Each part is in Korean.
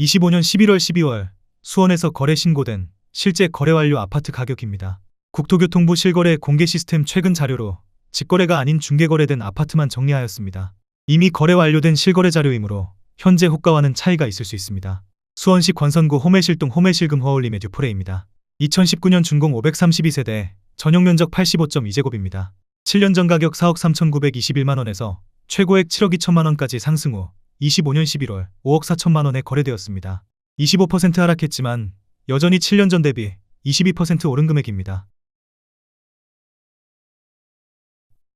25년 11월 12월 수원에서 거래 신고된 실제 거래 완료 아파트 가격입니다. 국토교통부 실거래 공개 시스템 최근 자료로 직거래가 아닌 중개거래된 아파트만 정리하였습니다. 이미 거래 완료된 실거래 자료이므로 현재 호가와는 차이가 있을 수 있습니다. 수원시 권선구 호매실동 호매실금 허울림의 듀포레입니다. 2019년 준공 532세대 전용 면적 85.2제곱입니다. 7년 전 가격 4억 3,921만 원에서 최고액 7억 2천만 원까지 상승 후 25년 11월 5억 4천만 원에 거래되었습니다. 25% 하락했지만 여전히 7년 전 대비 22% 오른 금액입니다.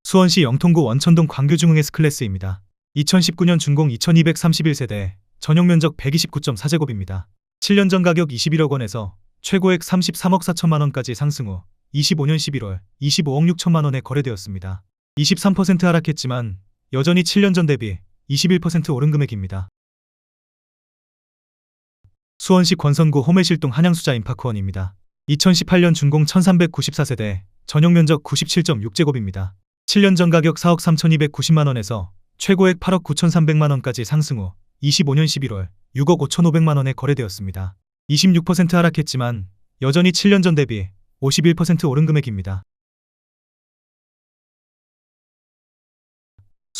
수원시 영통구 원천동 광교중흥 S클래스입니다. 2019년 준공 2231세대 전용 면적 129.4제곱입니다. 7년 전 가격 21억 원에서 최고액 33억 4천만 원까지 상승 후 25년 11월 25억 6천만 원에 거래되었습니다. 23% 하락했지만 여전히 7년 전 대비 21% 오른 금액입니다. 수원시 권선구 호매실동 한양수자 임파크원입니다. 2018년 준공 1394세대 전용 면적 97.6제곱입니다. 7년 전 가격 4억 3290만 원에서 최고액 8억 9300만 원까지 상승 후 25년 11월 6억 5500만 원에 거래되었습니다. 26% 하락했지만 여전히 7년 전 대비 51% 오른 금액입니다.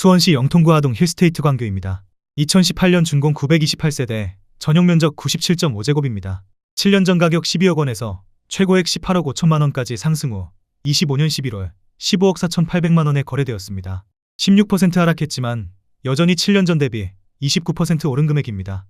수원시 영통구 하동 힐스테이트 광교입니다. 2018년 준공 928세대 전용 면적 97.5제곱입니다. 7년 전 가격 12억 원에서 최고액 18억 5천만 원까지 상승 후 25년 11월 15억 4천8백만 원에 거래되었습니다. 16% 하락했지만 여전히 7년 전 대비 29% 오른 금액입니다.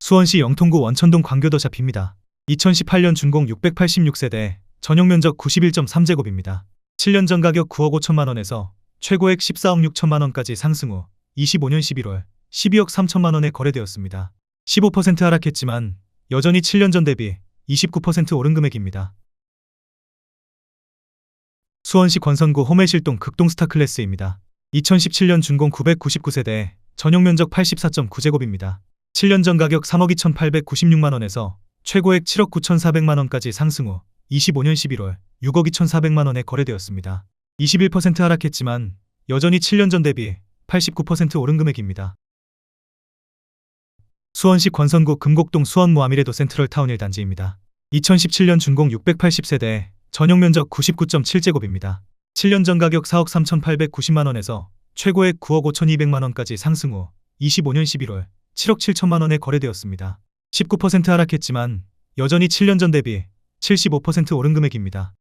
수원시 영통구 원천동 광교도 잡힙니다. 2018년 준공 686세대 전용 면적 91.3제곱입니다. 7년 전 가격 9억 5천만 원에서 최고액 14억 6천만 원까지 상승 후 25년 11월 12억 3천만 원에 거래되었습니다. 15% 하락했지만 여전히 7년 전 대비 29% 오른 금액입니다. 수원시 권선구 호매실동 극동 스타 클래스입니다. 2017년 준공 999세대 전용 면적 84.9제곱입니다. 7년 전 가격 3억 2,896만 원에서 최고액 7억 9,400만 원까지 상승 후 25년 11월 6억 2,400만 원에 거래되었습니다. 21% 하락했지만 여전히 7년 전 대비 89% 오른 금액입니다. 수원시 권선구 금곡동 수원 모아미레도 센트럴 타운 1단지입니다. 2017년 준공 680세대 전용 면적 99.7제곱입니다. 7년 전 가격 4억 3,890만 원에서 최고액 9억 5,200만 원까지 상승 후 25년 11월 7억 7천만 원에 거래되었습니다. 19% 하락했지만 여전히 7년 전 대비 75% 오른 금액입니다.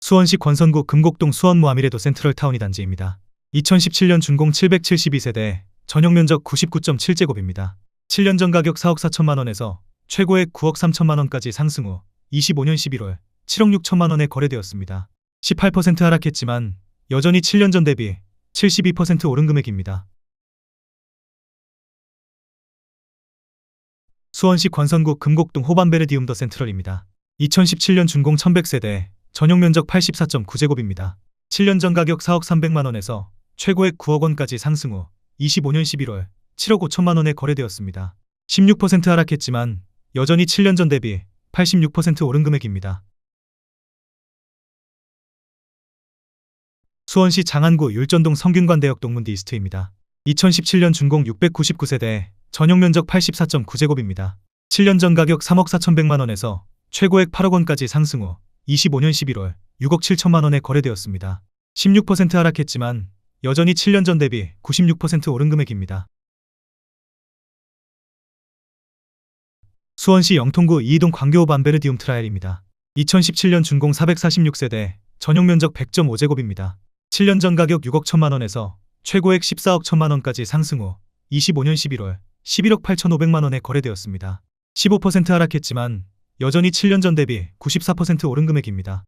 수원시 권선구 금곡동 수원 모아미레도 센트럴 타운이 단지입니다. 2017년 준공 772세대 전용 면적 99.7제곱입니다. 7년 전 가격 4억 4천만 원에서 최고액 9억 3천만 원까지 상승 후 25년 11월 7억 6천만 원에 거래되었습니다. 18% 하락했지만 여전히 7년 전 대비 72% 오른 금액입니다. 수원시 권선구 금곡동 호반베르디움 더 센트럴입니다. 2017년 준공 1100세대 전용 면적 84.9제곱입니다. 7년 전 가격 4억 300만 원에서 최고액 9억 원까지 상승 후 25년 11월 7억 5천만 원에 거래되었습니다. 16% 하락했지만 여전히 7년 전 대비 86% 오른 금액입니다. 수원시 장안구 율전동 성균관대역 동문디 이스트입니다. 2017년 준공 699세대 전용 면적 84.9제곱입니다. 7년 전 가격 3억 4천백만 원에서 최고액 8억 원까지 상승 후 25년 11월 6억 7천만 원에 거래되었습니다. 16% 하락했지만 여전히 7년 전 대비 96% 오른 금액입니다. 수원시 영통구 이이동 광교 반베르디움 트라이얼입니다. 2017년 준공 446세대 전용 면적 100.5제곱입니다. 7년 전 가격 6억 1천만 원에서 최고액 14억 1천만 원까지 상승 후 25년 11월 11억 8천5백만 원에 거래되었습니다. 15% 하락했지만 여전히 7년 전 대비 94% 오른 금액입니다.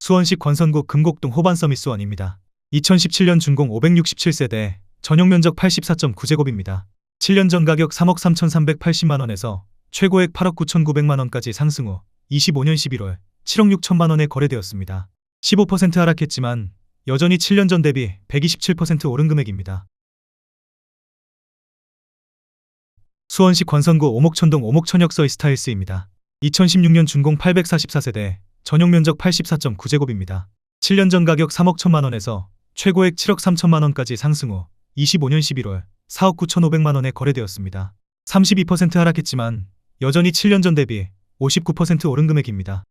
수원시 권선구 금곡동 호반서밋수원입니다. 2017년 준공 567세대 전용 면적 84.9제곱입니다. 7년 전 가격 3억 3,380만 원에서 최고액 8억 9,900만 원까지 상승 후 25년 11월 7억 6천만 원에 거래되었습니다. 15% 하락했지만 여전히 7년 전 대비 127% 오른 금액입니다. 수원시 권선구 오목천동 오목천역서의 스타일스입니다. 2016년 준공 844세대 전용 면적 84.9제곱입니다. 7년 전 가격 3억 1천만 원에서 최고액 7억 3천만 원까지 상승 후 25년 11월 4억 9천5백만 원에 거래되었습니다. 32% 하락했지만 여전히 7년 전 대비 59% 오른 금액입니다.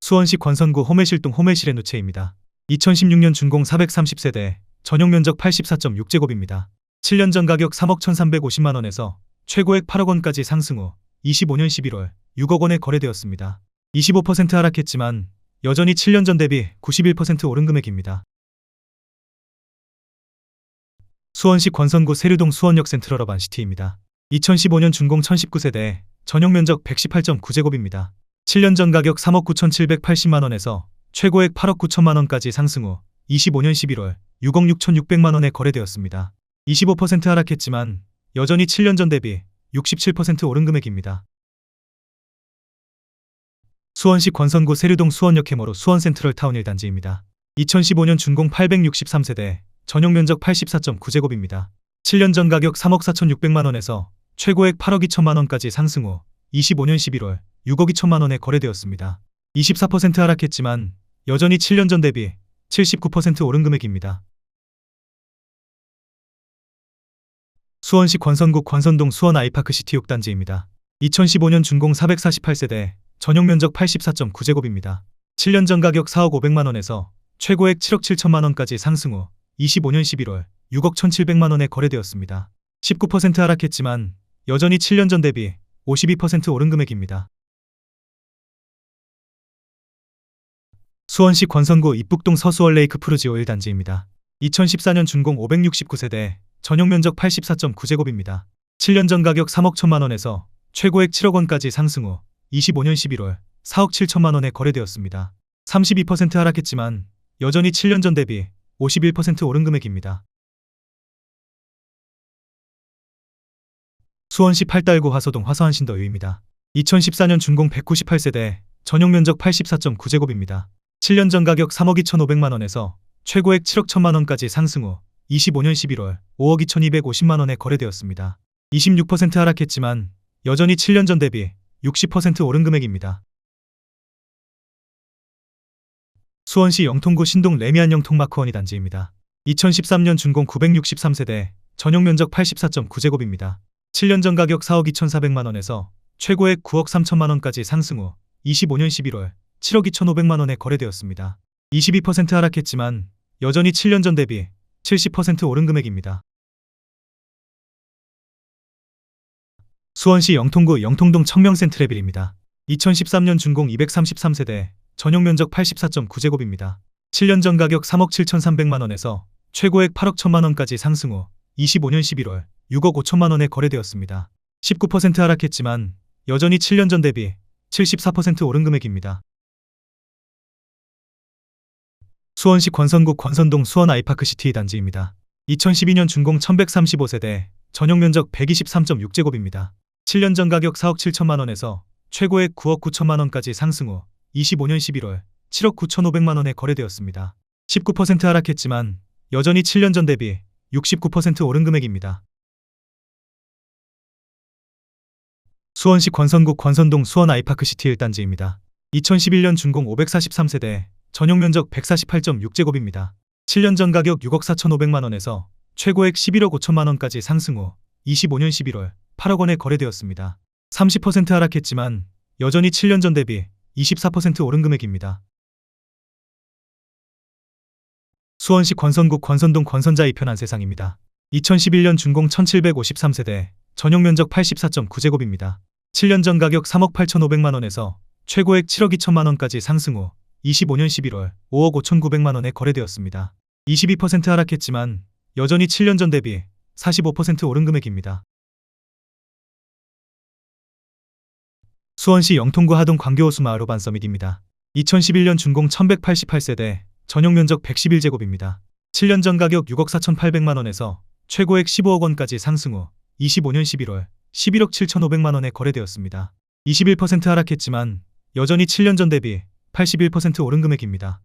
수원시 권선구 호매실동 호매실의 누체입니다. 2016년 준공 430세대, 전용 면적 84.6제곱입니다. 7년 전 가격 3억 1,350만 원에서 최고액 8억 원까지 상승 후 25년 11월 6억 원에 거래되었습니다. 25% 하락했지만 여전히 7년 전 대비 91% 오른 금액입니다. 수원시 권선구 세류동 수원역 센트럴업 안시티입니다. 2015년 준공 1019세대, 전용 면적 118.9제곱입니다. 7년 전 가격 3억 9,780만 원에서 최고액 8억 9천만 원까지 상승 후 25년 11월 6억 6,600만 원에 거래되었습니다. 25% 하락했지만 여전히 7년 전 대비 67% 오른 금액입니다. 수원시 권선구 세류동 수원역 해머로 수원 센트럴 타운 1단지입니다. 2015년 준공 863세대, 전용 면적 84.9제곱입니다. 7년 전 가격 3억 4,600만 원에서 최고액 8억 2천만 원까지 상승 후 25년 11월 6억 2천만 원에 거래되었습니다. 24% 하락했지만 여전히 7년 전 대비 79% 오른 금액입니다. 수원시 권선구 권선동 수원 아이파크 시티 6단지입니다. 2015년 준공 448세대, 전용 면적 84.9제곱입니다. 7년 전 가격 4억 500만 원에서 최고액 7억 7천만 원까지 상승 후 25년 11월 6억 1,700만 원에 거래되었습니다. 19% 하락했지만 여전히 7년 전 대비 52% 오른 금액입니다. 수원시 권선구 입북동 서수월 레이크 푸르지오 1단지입니다. 2014년 준공 569세대, 전용 면적 84.9제곱입니다. 7년 전 가격 3억 1천만 원에서 최고액 7억 원까지 상승 후 25년 11월 4억 7천만 원에 거래되었습니다. 32% 하락했지만 여전히 7년 전 대비 51% 오른 금액입니다. 수원시 팔달구 화소동 화서한신더유입니다. 2014년 준공 198세대, 전용 면적 84.9제곱입니다. 7년 전 가격 3억 2,500만 원에서 최고액 7억 1천만 원까지 상승 후 25년 11월 5억 2,250만 원에 거래되었습니다. 26% 하락했지만 여전히 7년 전 대비 60% 오른 금액입니다. 수원시 영통구 신동 레미안 영통마크원이 단지입니다. 2013년 준공 963세대, 전용 면적 84.9제곱입니다. 7년 전 가격 4억 2,400만 원에서 최고액 9억 3천만 원까지 상승 후 25년 11월 7억 2,500만 원에 거래되었습니다. 22% 하락했지만 여전히 7년 전 대비 70% 오른 금액입니다. 수원시 영통구 영통동 청명센트레빌입니다. 2013년 준공 233세대, 전용 면적 84.9제곱입니다. 7년 전 가격 3억 7,300만 원에서 최고액 8억 1천만 원까지 상승 후 25년 11월 6억 5천만 원에 거래되었습니다. 19% 하락했지만 여전히 7년 전 대비 74% 오른 금액입니다. 수원시 권선구 권선동 수원 아이파크 시티 단지입니다. 2012년 준공 1135세대, 전용 면적 123.6제곱입니다. 7년 전 가격 4억 7천만 원에서 최고액 9억 9천만 원까지 상승 후 25년 11월 7억 9천5백만 원에 거래되었습니다. 19% 하락했지만 여전히 7년 전 대비 69% 오른 금액입니다. 수원시 권선구 권선동 수원 아이파크 시티 1단지입니다. 2011년 준공 543세대, 전용 면적 148.6제곱입니다. 7년 전 가격 6억 4천5백만 원에서 최고액 11억 5천만 원까지 상승 후 25년 11월 8억 원에 거래되었습니다. 30% 하락했지만 여전히 7년 전 대비 24% 오른 금액입니다. 수원시 권선구 권선동 권선자 이편한 세상입니다. 2011년 준공 1753세대, 전용 면적 84.9제곱입니다. 7년 전 가격 3억 8천5백만 원에서 최고액 7억 2천만 원까지 상승 후 25년 11월 5억 5천9백만 원에 거래되었습니다. 22% 하락했지만 여전히 7년 전 대비 45% 오른 금액입니다. 수원시 영통구 하동 광교호수 마을 오반 서밋입니다. 2011년 준공 1188세대, 전용 면적 111제곱입니다. 7년 전 가격 6억 4,800만 원에서 최고액 15억 원까지 상승 후 25년 11월 11억 7,500만 원에 거래되었습니다. 21% 하락했지만 여전히 7년 전 대비 81% 오른 금액입니다.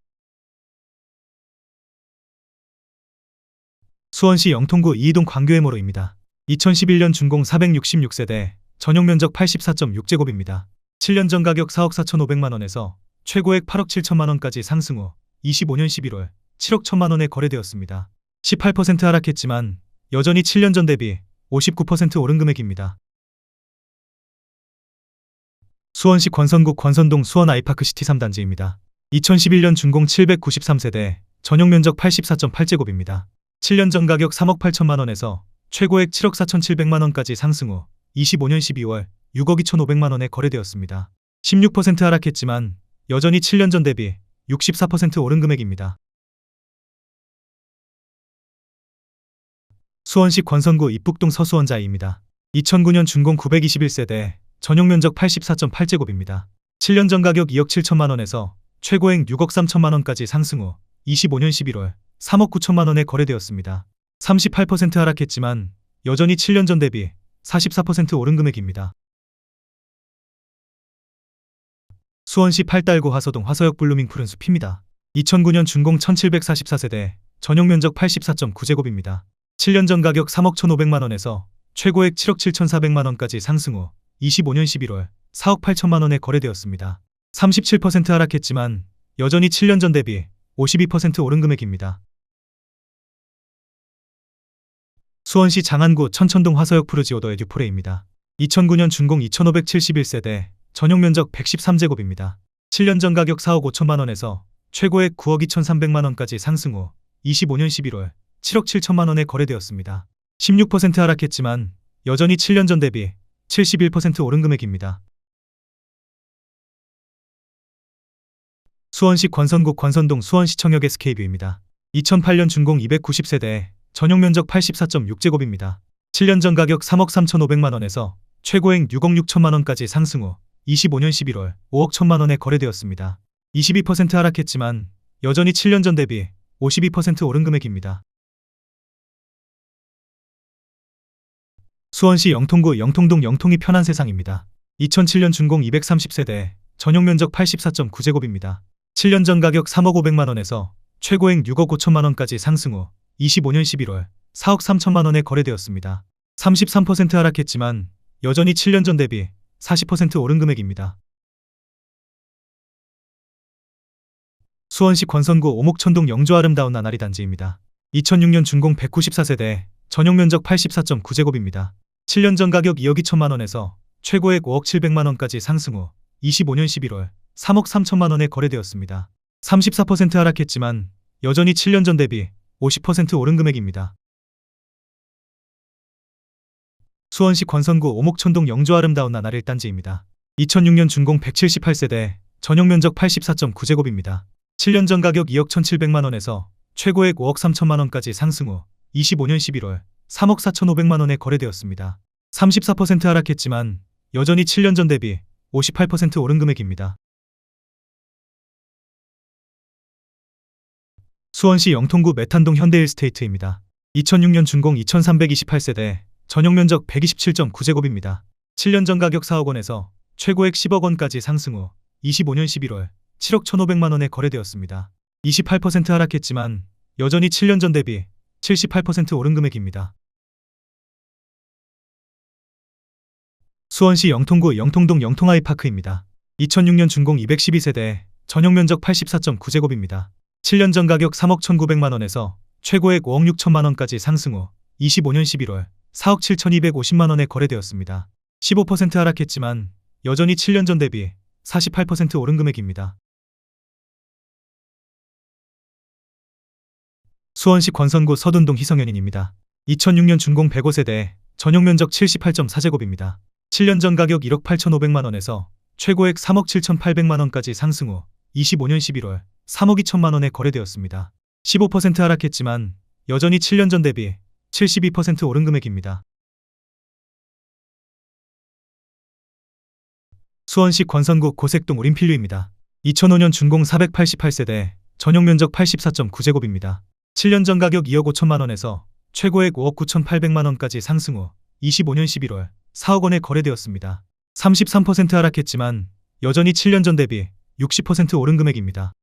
수원시 영통구 이이동 광교해모로입니다. 2011년 준공 466세대, 전용 면적 84.6제곱입니다. 7년 전 가격 4억 4천5백만 원에서 최고액 8억 7천만 원까지 상승 후 25년 11월 7억 1천만 원에 거래되었습니다. 18% 하락했지만 여전히 7년 전 대비 59% 오른 금액입니다. 수원시 권선구 권선동 수원 아이파크 시티 3단지입니다. 2011년 준공 793세대, 전용 면적 84.8제곱입니다. 7년 전 가격 3억 8천만 원에서 최고액 7억 4천7백만 원까지 상승 후 25년 12월 6억 2천5백만 원에 거래되었습니다. 16% 하락했지만 여전히 7년 전 대비 64% 오른 금액입니다. 수원시 권선구 입북동 서수원자이입니다. 2009년 준공 921세대, 전용 면적 84.8제곱입니다. 7년 전 가격 2억 7천만 원에서 최고액 6억 3천만 원까지 상승 후 25년 11월 3억 9천만 원에 거래되었습니다. 38% 하락했지만 여전히 7년 전 대비 44% 오른 금액입니다. 수원시 팔달구 화서동 화서역 블루밍 푸른 숲입니다. 2009년 준공 1744세대, 전용 면적 84.9제곱입니다. 7년 전 가격 3억 1,500만 원에서 최고액 7억 7,400만 원까지 상승 후 25년 11월 4억 8천만 원에 거래되었습니다. 37% 하락했지만 여전히 7년 전 대비 52% 오른 금액입니다. 수원시 장안구 천천동 화서역 푸르지오더 에듀포레입니다. 2009년 준공 2571세대, 전용 면적 113제곱입니다. 7년 전 가격 4억 5천만 원에서 최고액 9억 2,300만 원까지 상승 후 25년 11월 7억 7천만 원에 거래되었습니다. 16% 하락했지만 여전히 7년 전 대비 71% 오른 금액입니다. 수원시 권선구 권선동 수원시청역 SK뷰입니다. 2008년 준공 290세대, 전용 면적 84.6제곱입니다. 7년 전 가격 3억 3,500만 원에서 최고액 6억 6천만 원까지 상승 후 25년 11월 5억 1천만 원에 거래되었습니다. 22% 하락했지만 여전히 7년 전 대비 52% 오른 금액입니다. 수원시 영통구 영통동 영통이 편한 세상입니다. 2007년 준공 230세대, 전용 면적 84.9제곱입니다. 7년 전 가격 3억 5백만 원에서 최고액 6억 5천만 원까지 상승 후 25년 11월 4억 3천만 원에 거래되었습니다. 33% 하락했지만 여전히 7년 전 대비 40% 오른 금액입니다. 수원시 권선구 오목천동 영조 아름다운 나날이 단지입니다. 2006년 준공 194세대, 전용 면적 84.9제곱입니다. 7년 전 가격 2억 2천만 원에서 최고액 5억 7백만 원까지 상승 후 25년 11월 3억 3천만 원에 거래되었습니다. 34% 하락했지만 여전히 7년 전 대비 50% 오른 금액입니다. 수원시 권선구 오목천동 영조 아름다운 나날 1단지입니다. 2006년 준공 178세대, 전용 면적 84.9제곱입니다. 7년 전 가격 2억 1,700만 원에서 최고액 5억 3천만 원까지 상승 후 25년 11월 3억 4,500만 원에 거래되었습니다. 34% 하락했지만 여전히 7년 전 대비 58% 오른 금액입니다. 수원시 영통구 메탄동 현대일스테이트입니다. 2006년 준공 2328세대, 전용 면적 127.9제곱입니다. 7년 전 가격 4억 원에서 최고액 10억 원까지 상승 후 25년 11월 7억 1,500만 원에 거래되었습니다. 28% 하락했지만 여전히 7년 전 대비 78% 오른 금액입니다. 수원시 영통구 영통동 영통아이파크입니다. 2006년 준공 212세대, 전용 면적 84.9제곱입니다. 7년 전 가격 3억 1,900만 원에서 최고액 5억 6천만 원까지 상승 후 25년 11월 4억 7,250만 원에 거래되었습니다. 15% 하락했지만 여전히 7년 전 대비 48% 오른 금액입니다. 수원시 권선구 서둔동 희성연인입니다. 2006년 준공 105세대, 전용 면적 78.4제곱입니다. 7년 전 가격 1억 8,500만 원에서 최고액 3억 7,800만 원까지 상승 후 25년 11월 3억 2천만 원에 거래되었습니다. 15% 하락했지만 여전히 7년 전 대비 72% 오른 금액입니다. 수원시 권선구 고색동 우림필류입니다. 2005년 준공 488세대, 전용 면적 84.9제곱입니다. 7년 전 가격 2억 5천만 원에서 최고액 5억 9천8백만 원까지 상승 후 25년 11월 4억 원에 거래되었습니다. 33% 하락했지만 여전히 7년 전 대비 60% 오른 금액입니다.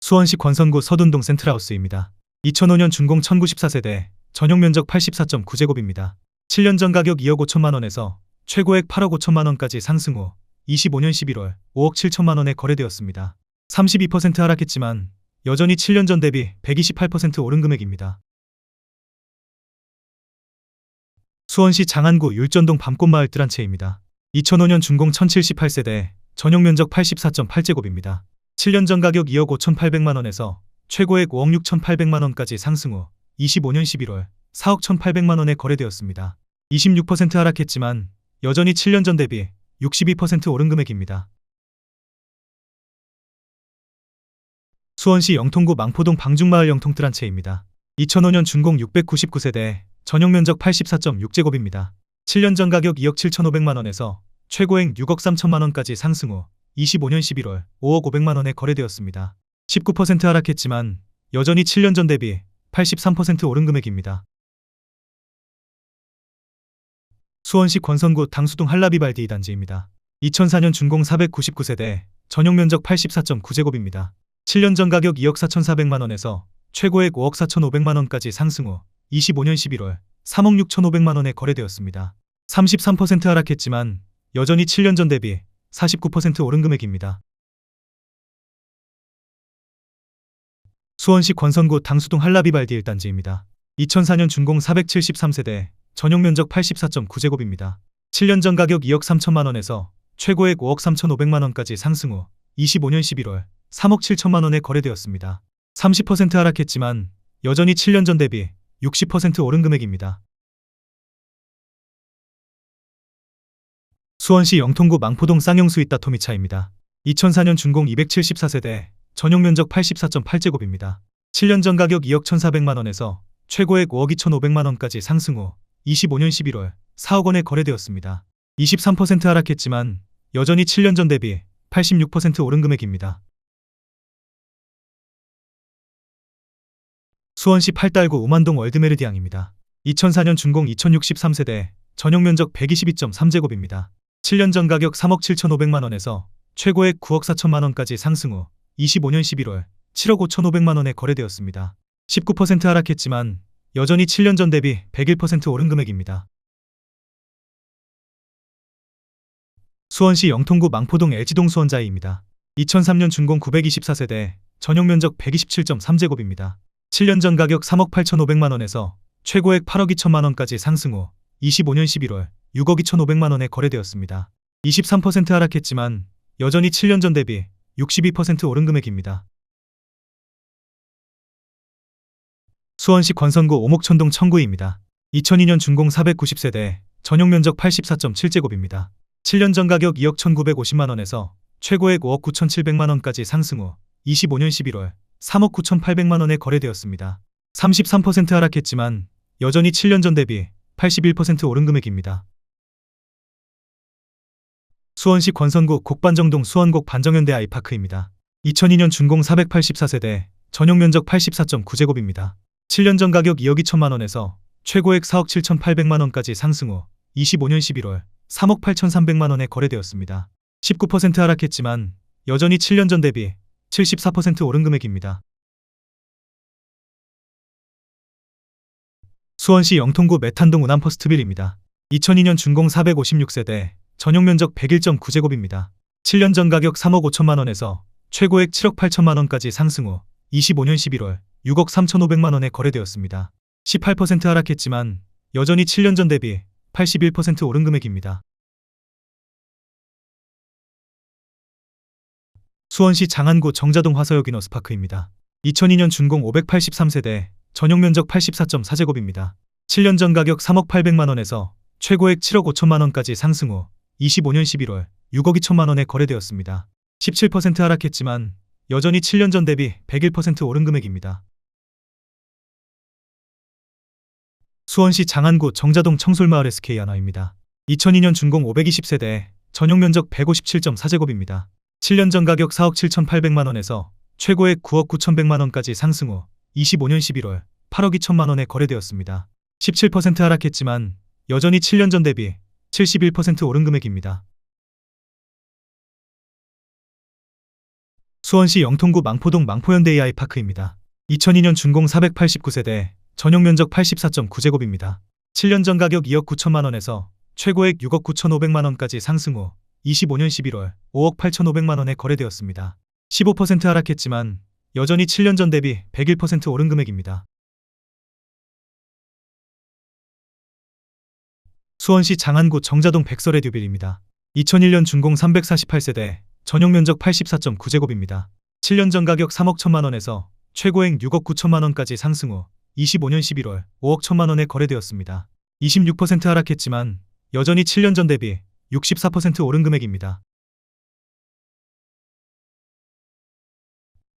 수원시 권선구 서둔동 센트라우스입니다. 2005년 준공 1094세대, 전용 면적 84.9제곱입니다. 7년 전 가격 2억 5천만 원에서 최고액 8억 5천만 원까지 상승 후 25년 11월 5억 7천만 원에 거래되었습니다. 32% 하락했지만 여전히 7년 전 대비 128% 오른 금액입니다. 수원시 장안구 율전동 밤꽃마을 뜰한 채입니다. 2005년 준공 1078세대, 전용 면적 84.8제곱입니다. 7년 전 가격 2억 5,800만 원에서 최고액 5억 6,800만 원까지 상승 후 25년 11월 4억 1,800만 원에 거래되었습니다. 26% 하락했지만 여전히 7년 전 대비 62% 오른 금액입니다. 수원시 영통구 망포동 방중마을 영통뜰 한 채입니다. 2005년 준공 699세대, 전용 면적 84.6제곱입니다. 7년 전 가격 2억 7,500만 원에서 최고액 6억 3천만 원까지 상승 후 25년 11월 5억 500만 원에 거래되었습니다. 19% 하락했지만 여전히 7년 전 대비 83% 오른 금액입니다. 수원시 권선구 당수동 한라비발디 단지입니다. 2004년 준공 499세대, 전용 면적 84.9제곱입니다. 7년 전 가격 2억 4,400만 원에서 최고액 5억 4,500만 원까지 상승 후 25년 11월 3억 6,500만 원에 거래되었습니다. 33% 하락했지만 여전히 7년 전 대비 49% 오른 금액입니다. 수원시 권선구 당수동 한라비발디 1단지입니다. 2004년 준공 473세대, 전용 면적 84.9제곱입니다. 7년 전 가격 2억 3천만 원에서 최고액 5억 3,500만 원까지 상승 후 25년 11월 3억 7천만 원에 거래되었습니다. 30% 하락했지만 여전히 7년 전 대비 60% 오른 금액입니다. 수원시 영통구 망포동 쌍용수 있다 토미차입니다. 2004년 준공 274세대, 전용 면적 84.8제곱입니다. 7년 전 가격 2억 1,400만 원에서 최고액 5억 2,500만 원까지 상승 후 25년 11월 4억 원에 거래되었습니다. 23% 하락했지만 여전히 7년 전 대비 86% 오른 금액입니다. 수원시 팔달구 우만동 월드메르디앙입니다. 2004년 준공 2063세대, 전용 면적 122.3제곱입니다. 7년 전 가격 3억 7,500만 원에서 최고액 9억 4천만 원까지 상승 후 25년 11월 7억 5,500만 원에 거래되었습니다. 19% 하락했지만 여전히 7년 전 대비 101% 오른 금액입니다. 수원시 영통구 망포동 LG동 수원자이입니다. 2003년 준공 924세대, 전용 면적 127.3제곱입니다. 7년 전 가격 3억 8,500만 원에서 최고액 8억 2천만 원까지 상승 후 25년 11월 6억 2,500만 원에 거래되었습니다. 23% 하락했지만 여전히 7년 전 대비 62% 오른 금액입니다. 수원시 권선구 오목천동 청구입니다. 2002년 준공 490세대, 전용 면적 84.7제곱입니다. 7년 전 가격 2억 1,950만 원에서 최고액 5억 9,700만 원까지 상승 후 25년 11월 3억 9,800만 원에 거래되었습니다. 33% 하락했지만 여전히 7년 전 대비 81% 오른 금액입니다. 수원시 권선구 곡반정동 수원곡 반정현대 아이파크입니다. 2002년 준공 484세대, 전용 면적 84.9제곱입니다. 7년 전 가격 2억 2천만 원에서 최고액 4억 7,800만 원까지 상승 후 25년 11월 3억 8,300만 원에 거래되었습니다. 19% 하락했지만 여전히 7년 전 대비 74% 오른 금액입니다. 수원시 영통구 메탄동 운암 퍼스트빌입니다. 2002년 준공 456세대, 전용 면적 101.9제곱입니다. 7년 전 가격 3억 5천만 원에서 최고액 7억 8천만 원까지 상승 후 25년 11월 6억 3,500만 원에 거래되었습니다. 18% 하락했지만 여전히 7년 전 대비 81% 오른 금액입니다. 수원시 장안구 정자동 화서역 이너스파크입니다. 2002년 준공 583세대, 전용 면적 84.4제곱입니다. 7년 전 가격 3억 800만 원에서 최고액 7억 5천만 원까지 상승 후 25년 11월 6억 2천만 원에 거래되었습니다. 17% 하락했지만 여전히 7년 전 대비 101% 오른 금액입니다. 수원시 장안구 정자동 청솔마을 SK 하나입니다. 2002년 준공 520세대, 전용 면적 157.4제곱입니다. 7년 전 가격 4억 7,800만 원에서 최고액 9억 9,100만 원까지 상승 후 25년 11월 8억 2천만 원에 거래되었습니다. 17% 하락했지만 여전히 7년 전 대비 71% 오른 금액입니다. 수원시 영통구 망포동 망포현대 AI파크입니다. 2002년 준공 489세대, 전용 면적 84.9제곱입니다. 7년 전 가격 2억 9천만 원에서 최고액 6억 9천5백만 원까지 상승 후 25년 11월 5억 8천5백만 원에 거래되었습니다. 15% 하락했지만 여전히 7년 전 대비 101% 오른 금액입니다. 수원시 장안구 정자동 백설의 듀빌입니다. 2001년 준공 348세대, 전용 면적 84.9제곱입니다. 7년 전 가격 3억 1천만 원에서 최고액 6억 9천만 원까지 상승 후 25년 11월 5억 1천만 원에 거래되었습니다. 26% 하락했지만 여전히 7년 전 대비 64% 오른 금액입니다.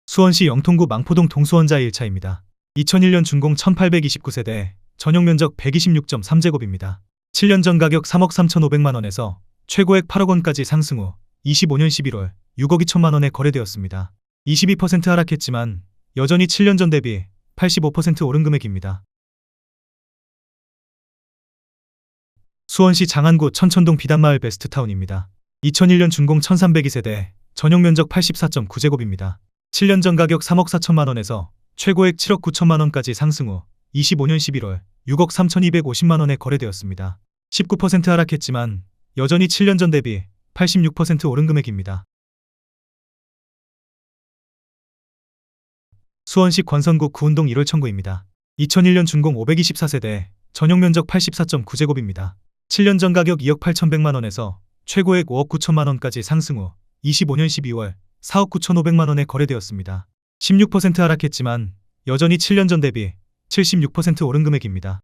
수원시 영통구 망포동 동수원자 1차입니다. 2001년 준공 1829세대, 전용 면적 126.3제곱입니다. 7년 전 가격 3억 3천5백만 원에서 최고액 8억 원까지 상승 후 25년 11월 6억 2천만 원에 거래되었습니다. 22% 하락했지만 여전히 7년 전 대비 85% 오른 금액입니다. 수원시 장안구 천천동 비단마을 베스트타운입니다. 2001년 준공 1302세대, 전용 면적 84.9제곱입니다. 7년 전 가격 3억 4천만 원에서 최고액 7억 9천만 원까지 상승 후 25년 11월 6억 3,250만 원에 거래되었습니다. 19% 하락했지만 여전히 7년 전 대비 86% 오른 금액입니다. 수원시 권선구 구운동 1월 청구입니다. 2001년 준공 524세대, 전용 면적 84.9제곱입니다. 7년 전 가격 2억 8천백만 원에서 최고액 5억 9천만 원까지 상승 후 25년 12월 4억 9천5백만 원에 거래되었습니다. 16% 하락했지만 여전히 7년 전 대비 76% 오른 금액입니다.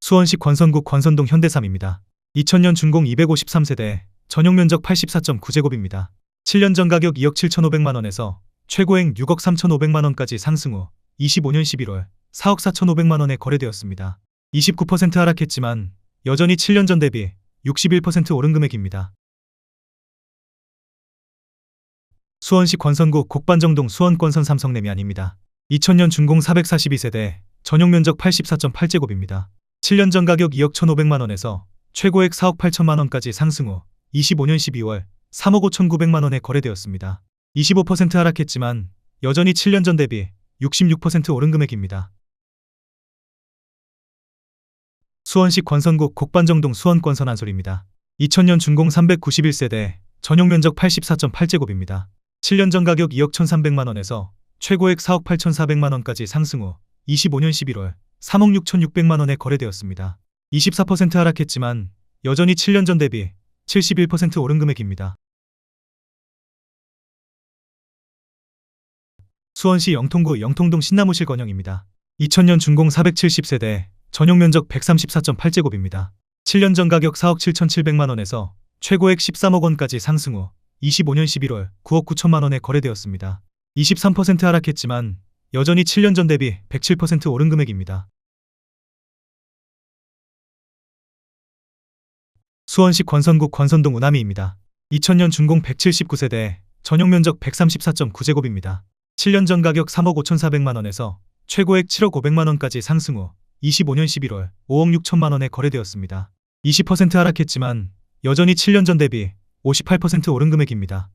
수원시 권선구 권선동 현대삼입니다. 2000년 준공 253세대, 전용 면적 84.9제곱입니다. 7년 전 가격 2억 7천5백만 원에서 최고액 6억 3천5백만 원까지 상승 후 25년 11월 4억 4천5백만 원에 거래되었습니다. 29% 하락했지만 여전히 7년 전 대비 61% 오른 금액입니다. 수원시 권선구 곡반정동 수원권선 삼성레미안입니다. 2000년 준공 442세대, 전용 면적 84.8제곱입니다. 7년 전 가격 2억 1,500만 원에서 최고액 4억 8천만 원까지 상승 후 25년 12월 3억 5천9백만 원에 거래되었습니다. 25% 하락했지만 여전히 7년 전 대비 66% 오른 금액입니다. 수원시 권선구 곡반정동 수원 권선 한솔입니다. 2000년 준공 391세대, 전용 면적 84.8제곱입니다. 7년 전 가격 2억 1,300만 원에서 최고액 4억 8,400만 원까지 상승 후 25년 11월 3억 6,600만 원에 거래되었습니다. 24% 하락했지만 여전히 7년 전 대비 71% 오른 금액입니다. 수원시 영통구 영통동 신나무실 건영입니다. 2000년 준공 470세대, 전용 면적 134.8제곱입니다. 7년 전 가격 4억 7,700만 원에서 최고액 13억 원까지 상승 후 25년 11월 9억 9천만 원에 거래되었습니다. 23% 하락했지만 여전히 7년 전 대비 107% 오른 금액입니다. 수원시 권선구 권선동 우남이입니다. 2000년 준공 179세대, 전용 면적 134.9제곱입니다. 7년 전 가격 3억 5,400만 원에서 최고액 7억 500만 원까지 상승 후 25년 11월 5억 6천만 원에 거래되었습니다. 20% 하락했지만 여전히 7년 전 대비 58% 오른 금액입니다.